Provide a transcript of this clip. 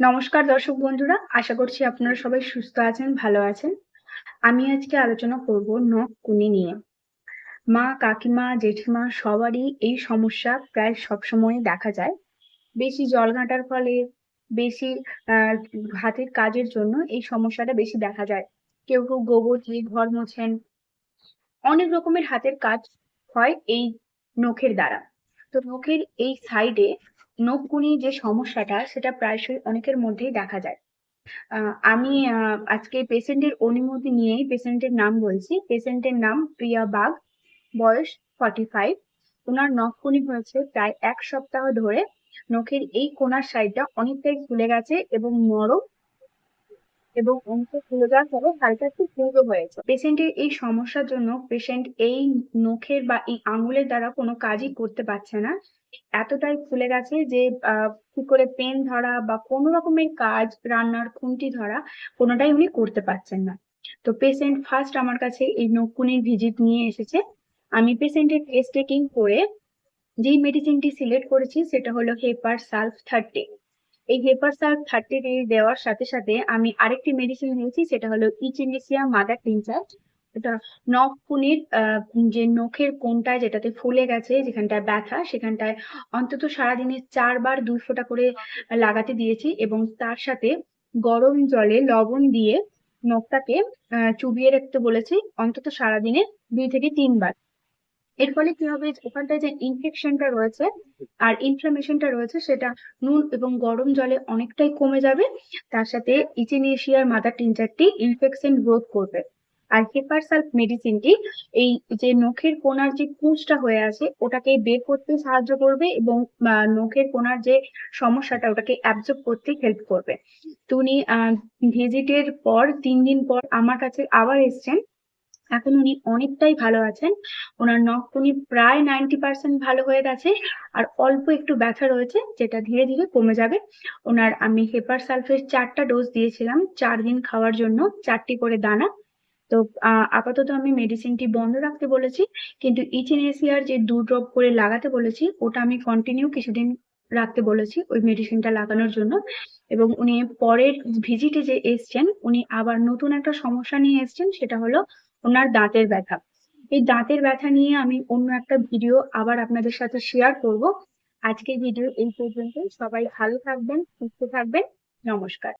নমস্কার দর্শক বন্ধুরা, আশা করছি আপনারা সবাই সুস্থ আছেন, ভালো আছেন। আমি আজকে আলোচনা করব নখ কুনি নিয়ে। মা, কাকিমা, জেঠিমা সবারই এই সমস্যা প্রায় সবসময় দেখা যায়। বেশি জল ঘাঁটার ফলে, বেশি হাতের কাজের জন্য এই সমস্যাটা বেশি দেখা যায়। কেউ কেউ গোবর দিয়ে ঘর মোছেন। অনেক রকমের হাতের কাজ হয় এই নখের দ্বারা। তো নখের এই সাইডে নখকুনি যে সমস্যাটা, সেটা প্রায়শই অনেকের মধ্যেই দেখা যায়। আমি আজকে পেশেন্টের অনুমতি নিয়েই পেশেন্টের নাম বলছি। পেশেন্টের নাম প্রিয়া বাগ, বয়স ফর্টি ফাইভ ওনার নখকুনি হয়েছে প্রায় এক সপ্তাহ ধরে। নখের এই কোনার সাইডটা অনেকটাই ফুলে গেছে এবং নরম এবং অংশ ফুলে যাওয়ার ফলে হালকা একটু পুরো হয়েছে। পেশেন্টের এই সমস্যার জন্য পেশেন্ট এই নখের বা এই আঙুলের দ্বারা কোনো কাজই করতে পারছে না। এতটাই ফুলে গেছে যে কি করে পেন ধরা বা কোনো রকমের কাজ, রান্নার খুন্তি ধরা কোনোটাই উনি করতে পারছেন না। তো পেশেন্ট ফার্স্ট আমার কাছে এই নখকুনির ভিজিট নিয়ে এসেছে। আমি পেশেন্টের টেস্ট টেকিং করে যেই মেডিসিনটি সিলেক্ট করেছি সেটা হলো হেপার সালফ থার্টি এই হেপার সালফ থার্টি দেওয়ার সাথে সাথে আমি আরেকটি মেডিসিন নিয়েছি, সেটা হলো ইচিনেসিয়া মাদার টিনচার নখ কুনির যে নখের কোনটায় যেটাতে ফুলে গেছে, যেখানটায় ব্যথা, সেখানটায় অন্তত সারাদিনে চারবার দুই ফোঁটা করে লাগাতে দিয়েছি এবং তার সাথে গরম জলে লবণ দিয়ে নখটাকে চুবিয়ে রাখতে বলেছি অন্তত সারাদিনে দুই থেকে তিনবার। এর ফলে কি হবে? ওখানটায় যে ইনফেকশনটা রয়েছে আর ইনফ্লামেশনটা রয়েছে, সেটা নুন এবং গরম জলে অনেকটাই কমে যাবে। তার সাথে ইচিনেশিয়ার মাদার টিনচারটি ইনফেকশন রোধ করবে। আর হেপার সালফ মেডিসিনটি এই যে নখের কোনার যে কুঁচটা হয়ে আছে, ওটাকে বের করতে সাহায্য করবে এবং নখের কোনার যে সমস্যাটা, ওটাকে অ্যাবজর্ব করতে হেল্প করবে। উনি ভিজিটের পর, তিন দিন পর আমার কাছে আবার এসছেন। এখন উনি অনেকটাই ভালো আছেন। ওনার নখকুনি প্রায় নাইনটি পার্সেন্ট ভালো হয়ে গেছে আর অল্প একটু ব্যথা রয়েছে, যেটা ধীরে ধীরে কমে যাবে। ওনার আমি হেপার সালফেট চারটা ডোজ দিয়েছিলাম, চার দিন খাওয়ার জন্য, চারটি করে দানা। তো আপাতত আমি মেডিসিনটি বন্ধ রাখতে বলেছি, কিন্তু ইচিনেসিয়ার যে দু ড্রপ করে লাগাতে বলেছি, ওটা আমি কন্টিনিউ কিছুদিন রাখতে বলেছি ওই মেডিসিনটা লাগানোর জন্য। এবং উনি পরের ভিজিটে যে এসছেন, উনি আবার নতুন একটা সমস্যা নিয়ে এসছেন, সেটা হলো ওনার দাঁতের ব্যথা। এই দাঁতের ব্যথা নিয়ে আমি অন্য একটা ভিডিও আবার আপনাদের সাথে শেয়ার করব। আজকের ভিডিও এই পর্যন্ত সবাই ভালো থাকবেন, সুস্থ থাকবেন। নমস্কার।